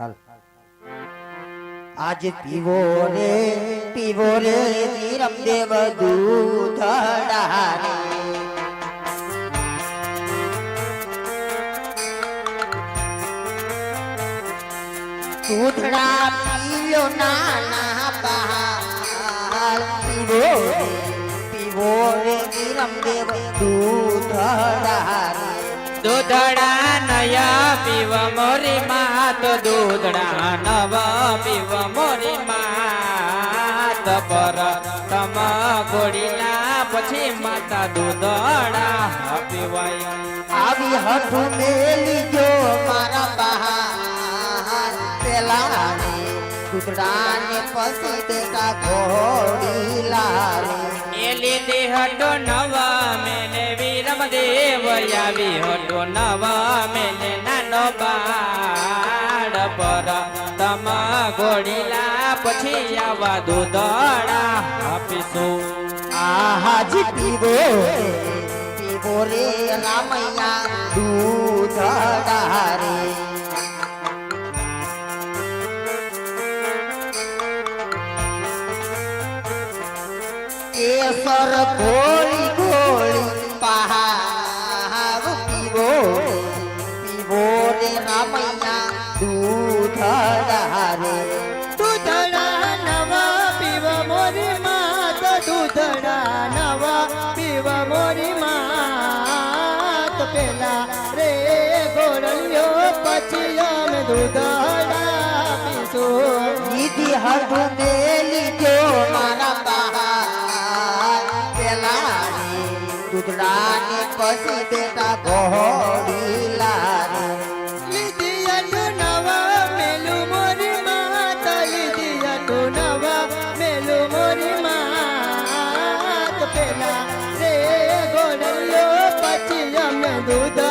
હાલ આજ પીવો રે પીવો રે રમદેવ દૂધડા રે દૂધડા પીલો નાના બહાર પીવો રે પીવો રે રમદેવ દૂધડા રે દૂધડા નયા પીવ મોરી માત દૂધડા નવ પીવ મોરી માત. પર તમ ગોળીના પછી માતા દૂધડા પીવાય. આવી હઠું મેલી જો મારા બહાર. પેલા દૂધડાને પછી દેતા ઘોડી લારે એ લીધી હટો નવ મેને વીરમ દેવ આવી હતો નવા મેને નાનો બાળ પર. તમ ગોળીલા પછી આવા દૂધડા આપીશું. આહાજી પીવો પીવો રે રામૈયા દૂધડા રે. કેસર ગોળી રે રામૈયા દૂધડા રે દૂધડા નવા પીવ મોરી માત દૂધડા નવા પીવ મોરી માત પેલા રે ગોરલ્યો પછી અમે દૂધડા પીશું દીદી હઠ મેલી જો મારા બહાર પેલા રે દૂધડાને પછી દેતા ઘોડી લારે નવા મેલો મોરી માત પેલા રે ગોરલ્યો પછી અમે દૂધ